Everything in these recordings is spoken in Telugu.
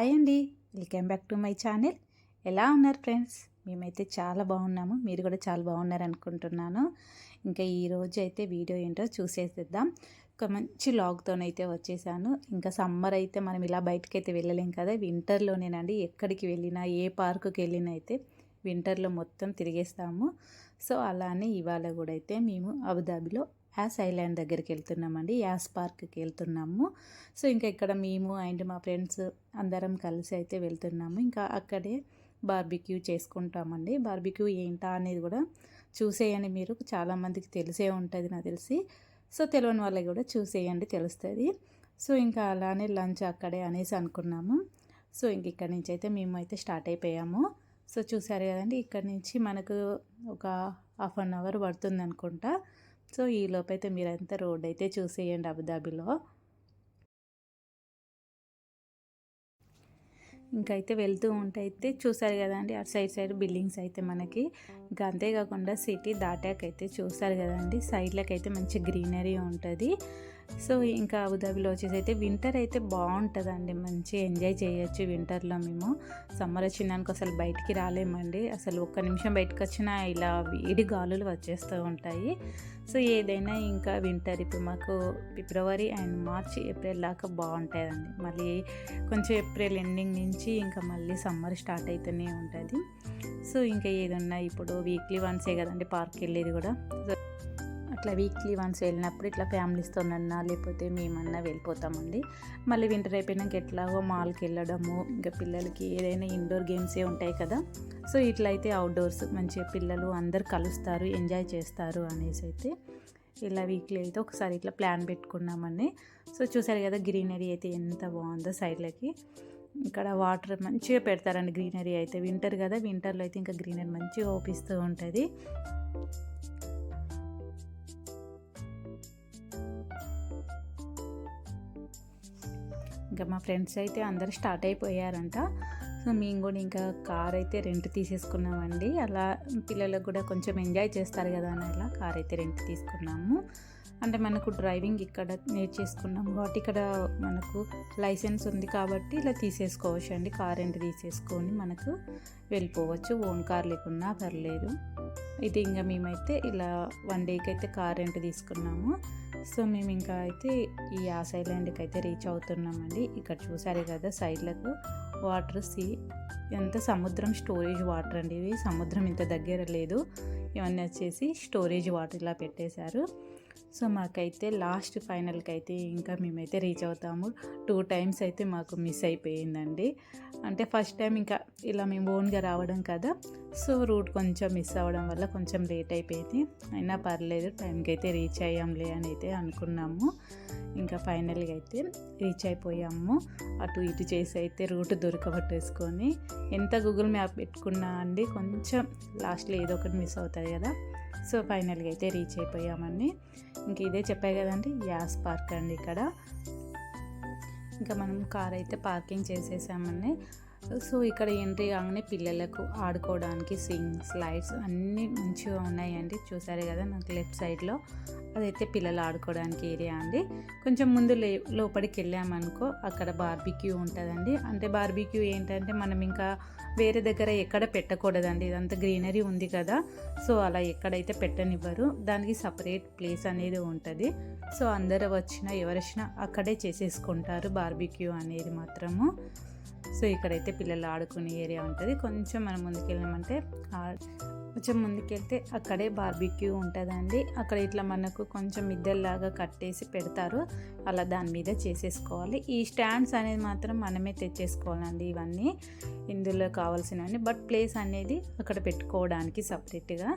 హాయ్ అండి. Welcome back to my channel. ఎలా ఉన్నారు ఫ్రెండ్స్? మేమైతే చాలా బాగున్నాము. మీరు కూడా చాలా బాగున్నారు అనుకుంటున్నాను. ఇంకా ఈరోజు అయితే వీడియో ఏంటో చూసేసిద్దాం. ఒక మంచి లాగ్తోనైతే వచ్చేసాను. ఇంకా సమ్మర్ అయితే మనం ఇలా బయటకు అయితే వెళ్ళలేం కదా. వింటర్లోనేనండి. ఎక్కడికి వెళ్ళినా ఏ పార్కుకి వెళ్ళినా అయితే వింటర్లో మొత్తం తిరిగేస్తాము. సో అలానే ఇవాళ కూడా అయితే మేము అబుదాబిలో యాస్ ఐలాండ్ దగ్గరికి వెళ్తున్నామండి యాస్ పార్క్కి వెళ్తున్నాము. సో ఇంకా ఇక్కడ మేము అండ్ మా ఫ్రెండ్స్ అందరం కలిసి అయితే వెళ్తున్నాము. ఇంకా అక్కడే బార్బిక్యూ చేసుకుంటామండి. బార్బిక్యూ ఏంటా అనేది కూడా చూసేయండి మీరు. చాలామందికి తెలిసే ఉంటుంది నాకు తెలిసి. సో తెలియని వాళ్ళకి కూడా చూసేయండి తెలుస్తుంది. సో ఇంకా అలానే లంచ్ అక్కడే అనేసి అనుకున్నాము. సో ఇంక ఇక్కడ నుంచి అయితే మేము అయితే స్టార్ట్ అయిపోయాము. సో చూసారు కదండి ఇక్కడ నుంచి మనకు ఒక హాఫ్ అన్ అవర్ పడుతుంది అనుకుంటా. సో ఈ లోపైతే మీరంతా రోడ్ అయితే చూసేయండి అబుదాబిలో. ఇంకైతే వెళ్తూ ఉంటే అయితే చూసారు కదండి అటు సైడ్ సైడ్ బిల్డింగ్స్ అయితే మనకి. ఇంకా అంతేకాకుండా సిటీ దాటాకైతే చూసారు కదండి సైడ్లకి అయితే మంచి గ్రీనరీ ఉంటుంది. సో ఇంకా అబుదాబిలో వచ్చేసి అయితే వింటర్ అయితే బాగుంటుందండి మంచి ఎంజాయ్ చేయొచ్చు వింటర్లో మేము. సమ్మర్ వచ్చినానికి అసలు బయటికి రాలేమండి అసలు ఒక్క నిమిషం బయటకు వచ్చినా ఇలా వేడి గాలులు వచ్చేస్తూ ఉంటాయి. సో ఏదైనా ఇంకా వింటర్. ఇప్పుడు మాకు ఫిబ్రవరి అండ్ మార్చ్ ఏప్రిల్ దాకా బాగుంటుందండి మళ్ళీ కొంచెం ఏప్రిల్ ఎండింగ్ నుంచి ఇంకా మళ్ళీ సమ్మర్ స్టార్ట్ అవుతూనే ఉంటుంది. సో ఇంకా ఏదన్నా ఇప్పుడు వీక్లీ వన్సే కదండి పార్క్ వెళ్ళేది కూడా. సో అట్లా వీక్లీ వన్స్ వెళ్ళినప్పుడు ఇట్లా ఫ్యామిలీస్తోనన్నా లేకపోతే మేమన్నా వెళ్ళిపోతామండి. మళ్ళీ వింటర్ అయిపోయినాక ఎట్లాగో మాల్కి వెళ్ళడము ఇంకా పిల్లలకి ఏదైనా ఇండోర్ గేమ్సే ఉంటాయి కదా. సో ఇట్లా అయితే అవుట్డోర్స్ మంచిగా పిల్లలు అందరు కలుస్తారు ఎంజాయ్ చేస్తారు అనేసి అయితే ఇలా వీక్లీ అయితే ఒకసారి ఇట్లా ప్లాన్ పెట్టుకున్నామండి. సో చూసారు కదా గ్రీనరీ అయితే ఎంత బాగుందో సైడ్లకి. ఇక్కడ వాటర్ మంచిగా పెడతారండి గ్రీనరీ అయితే. వింటర్ కదా వింటర్లో అయితే ఇంకా గ్రీనరీ మంచిగా ఓపిస్తూ ఉంటుంది. ఇంకా మా ఫ్రెండ్స్ అయితే అందరు స్టార్ట్ అయిపోయారంట. సో మేము కూడా ఇంకా కార్ అయితే రెంట్ తీసేసుకున్నామండి. అలా పిల్లలకు కూడా కొంచెం ఎంజాయ్ చేస్తారు కదా అని అలా కార్ అయితే రెంట్ తీసుకున్నాము. అంటే మనకు డ్రైవింగ్ ఇక్కడ నేర్చేసుకున్నాం కాబట్టి ఇక్కడ మనకు లైసెన్స్ ఉంది కాబట్టి ఇలా తీసేసుకోవచ్చు అండి కార్ రెంట్ తీసేసుకొని మనకు వెళ్ళిపోవచ్చు. ఓన్ కార్ లేకున్నా పర్లేదు. ఇది ఇంకా మేమైతే ఇలా వన్ డేకి అయితే కార్ రెంట్ తీసుకున్నాము. సో మేము ఇంకా అయితే ఈ ఆస్ ఐలాండ్కి అయితే రీచ్ అవుతున్నామండి. ఇక్కడ చూసారు కదా సైడ్లకు వాటర్ సీ ఎంత సముద్రం స్టోరేజ్ వాటర్ అండి ఇవి. సముద్రం ఇంత దగ్గర లేదు. ఇవన్నీ వచ్చేసి స్టోరేజ్ వాటర్ ఇలా పెట్టేశారు. సో మాకైతే లాస్ట్ ఫైనల్కి అయితే ఇంకా మేమైతే రీచ్ అవుతాము. టూ టైమ్స్ అయితే మాకు మిస్ అయిపోయిందండి. అంటే ఫస్ట్ టైం ఇంకా ఇలా మేము ఓన్గా రావడం కదా సో రూట్ కొంచెం మిస్ అవ్వడం వల్ల కొంచెం లేట్ అయిపోయింది. అయినా పర్లేదు టైంకి అయితే రీచ్ అయ్యాంలే అని అయితే అనుకున్నాము. ఇంకా ఫైనల్గా అయితే రీచ్ అయిపోయాము. అటు ఇటు చేసి అయితే రూట్ దొరకబట్టేసుకొని ఎంత గూగుల్ మ్యాప్ పెట్టుకున్నా అండి కొంచెం లాస్ట్లో ఏదో ఒకటి మిస్ అవుతుంది కదా సో ఫైనల్గా అయితే రీచ్ అయిపోయామండి. ఇంక ఇదే చెప్పాయి కదండి యాస్ పార్క్ అండి ఇక్కడ. ఇంకా మనం కార్ అయితే పార్కింగ్ చేసేసామండి. సో ఇక్కడ ఎంట్రీ కాగానే పిల్లలకు ఆడుకోవడానికి స్వింగ్ స్లైడ్స్ అన్నీ మంచిగా ఉన్నాయండి. చూసారే కదా నాకు లెఫ్ట్ సైడ్లో. అదైతే పిల్లలు ఆడుకోవడానికి ఏరియా అండి. కొంచెం ముందు లే లోపలికి వెళ్ళామనుకో అక్కడ బార్బిక్యూ ఉంటుందండి. అంటే బార్బిక్యూ ఏంటంటే మనం ఇంకా వేరే దగ్గర ఎక్కడ పెట్టకూడదండి. ఇదంతా గ్రీనరీ ఉంది కదా. సో అలా ఎక్కడైతే పెట్టనివ్వరు. దానికి సపరేట్ ప్లేస్ అనేది ఉంటుంది. సో అందరు వచ్చినా ఎవరొచ్చినా అక్కడే చేసేసుకుంటారు బార్బిక్యూ అనేది మాత్రము. సో ఇక్కడైతే పిల్లలు ఆడుకునే ఏరియా ఉంటుంది. కొంచెం మనం ముందుకెళ్ళామంటే కొంచెం ముందుకెళ్తే అక్కడే బార్బిక్యూ ఉంటుందండి. అక్కడ ఇట్లా మనకు కొంచెం మిద్దెల్లాగా కట్టేసి పెడతారు. అలా దాని మీద చేసేసుకోవాలి. ఈ స్టాండ్స్ అనేది మాత్రం మనమే తెచ్చేసుకోవాలండి ఇవన్నీ. ఇందులో కావాల్సినవన్నీ. బట్ ప్లేస్ అనేది అక్కడ పెట్టుకోవడానికి సపరేట్గా.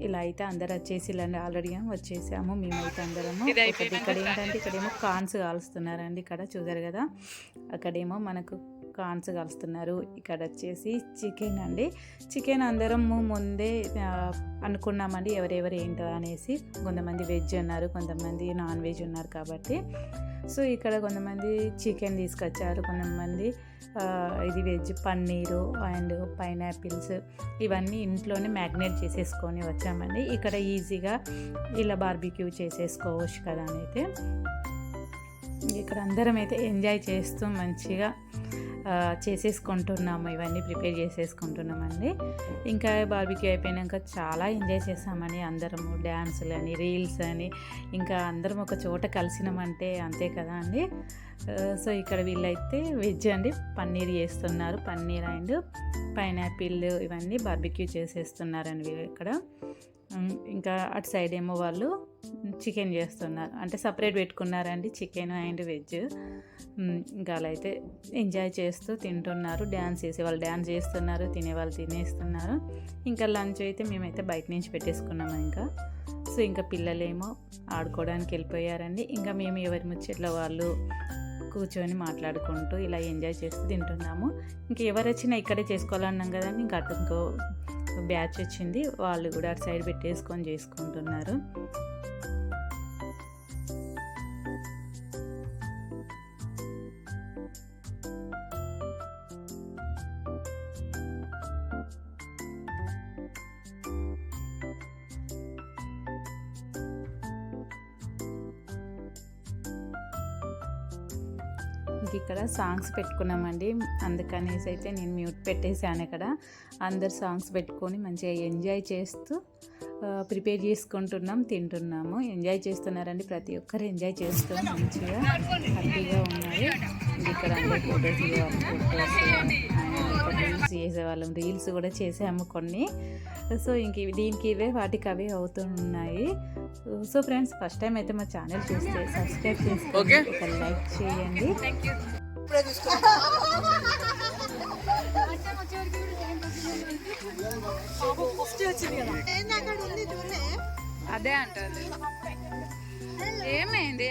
ఇలా అయితే అందరు వచ్చేసి ఇలా ఆల్రెడీ వచ్చేసాము. మేమైతే అందరము. ఇక్కడ ఏంటంటే ఇక్కడేమో కాన్స్ కాలుస్తున్నారండి ఇక్కడ. చూసారు కదా? అక్కడేమో మనకు కాన్స్ కలుస్తున్నారు. ఇక్కడ వచ్చేసి చికెన్ అండి. చికెన్ అందరం ముందే అనుకున్నామండి ఎవరెవరు ఏంటో అనేసి. కొంతమంది వెజ్ ఉన్నారు కొంతమంది నాన్ వెజ్ ఉన్నారు కాబట్టి. సో ఇక్కడ కొంతమంది చికెన్ తీసుకొచ్చారు కొంతమంది ఇది వెజ్ పన్నీరు అండ్ పైనాపిల్స్ ఇవన్నీ ఇంట్లోనే మ్యాగ్నేట్ చేసేసుకొని వచ్చామండి. ఇక్కడ ఈజీగా ఇలా బార్బిక్యూ చేసేసుకోవచ్చు కదా అని అయితే. ఇక్కడ అందరం అయితే ఎంజాయ్ చేస్తూ మంచిగా చేసేసుకుంటున్నాము. ఇవన్నీ ప్రిపేర్ చేసేసుకుంటున్నామండి. ఇంకా బార్బిక్యూ అయిపోయినాక చాలా ఎంజాయ్ చేసామని అందరము. డ్యాన్సులు అని రీల్స్ అని ఇంకా అందరం ఒక చోట కలిసినామంటే అంతే కదా అండి. సో ఇక్కడ వీళ్ళైతే వెజ్ అండి. పన్నీర్ చేస్తున్నారు. పన్నీర్ అండ్ పైనాపిల్ ఇవన్నీ బార్బిక్యూ చేసేస్తున్నారండి వీళ్ళు ఇక్కడ. ఇంకా అటు సైడ్ ఏమో వాళ్ళు చికెన్ చేస్తున్నారు. అంటే సపరేట్ పెట్టుకున్నారండి చికెన్ అండ్ వెజ్ ఇంకా అలా అయితే ఎంజాయ్ చేస్తూ తింటున్నారు డ్యాన్స్ చేసే వాళ్ళు డ్యాన్స్ చేస్తున్నారు తినేవాళ్ళు తినేస్తున్నారు. ఇంకా లంచ్ అయితే మేమైతే బయట నుంచి పెట్టేసుకున్నాము ఇంకా. సో ఇంకా పిల్లలేమో ఆడుకోవడానికి వెళ్ళిపోయారండి. ఇంకా మేము ఎవరి ముచ్చట్లో వాళ్ళు కూర్చొని మాట్లాడుకుంటూ ఇలా ఎంజాయ్ చేస్తూ తింటున్నాము. ఇంకా ఎవరు వచ్చినా ఇక్కడే చేసుకోవాలన్నాం కదండి. ఇంకా అటు ఇంకో బ్యాచ్ వచ్చింది. వాళ్ళు కూడా అటు సైడ్ పెట్టేసుకొని చేసుకుంటున్నారు. ఇంక ఇక్కడ సాంగ్స్ పెట్టుకున్నామండి. అందుకనేసి అయితే నేను మ్యూట్ పెట్టేశాను ఇక్కడ. అందరు సాంగ్స్ పెట్టుకొని మంచిగా ఎంజాయ్ చేస్తూ ప్రిపేర్ చేసుకుంటున్నాం తింటున్నాము. ఎంజాయ్ చేస్తున్నారండి ప్రతి ఒక్కరు. ఎంజాయ్ చేస్తూ మంచిగా హ్యాపీగా ఉన్నారు. ఇక్కడ ఫోటోస్ రీల్స్ చేసేవాళ్ళం రీల్స్ కూడా చేసాము కొన్ని. సో ఇంక ఇవి- దీనికి ఇవే వాటికి అవే అవుతూ ఉన్నాయి. సో ఫ్రెండ్స్ ఫస్ట్ టైం అయితే మా ఛానల్ చూస్తే సబ్స్క్రైబ్ చేసుకోండి. ఒక లైక్ చేయండి. అదే అంటారు ఏమైంది?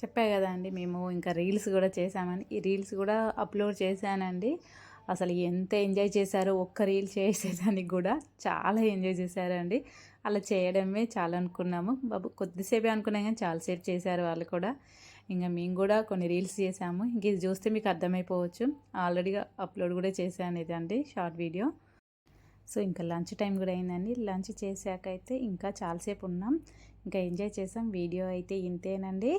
చెప్పా కదా అండి మేము ఇంకా రీల్స్ కూడా చేసామని ఈ రీల్స్ కూడా అప్లోడ్ చేశానండి. అసలు ఎంత ఎంజాయ్ చేశారో ఒక్క రీల్ చేసేదానికి కూడా చాలా ఎంజాయ్ చేశారండి. అలా చేయడమే చాలా అనుకున్నాము. బాబు కొద్దిసేపే అనుకున్నాం కానీ చాలాసేపు చేశారు వాళ్ళు కూడా. ఇంకా మేము కూడా కొన్ని రీల్స్ చేసాము ఇంక ఇది చూస్తే మీకు అర్థమైపోవచ్చు. ఆల్రెడీగా అప్లోడ్ కూడా చేశాను ఇదండి షార్ట్ వీడియో. సో ఇంకా లంచ్ టైం కూడా అయిందండి. లంచ్ చేశాక అయితే ఇంకా చాలాసేపు ఉన్నాం. ఇంకా ఎంజాయ్ చేసాం వీడియో అయితే ఇంతేనండి.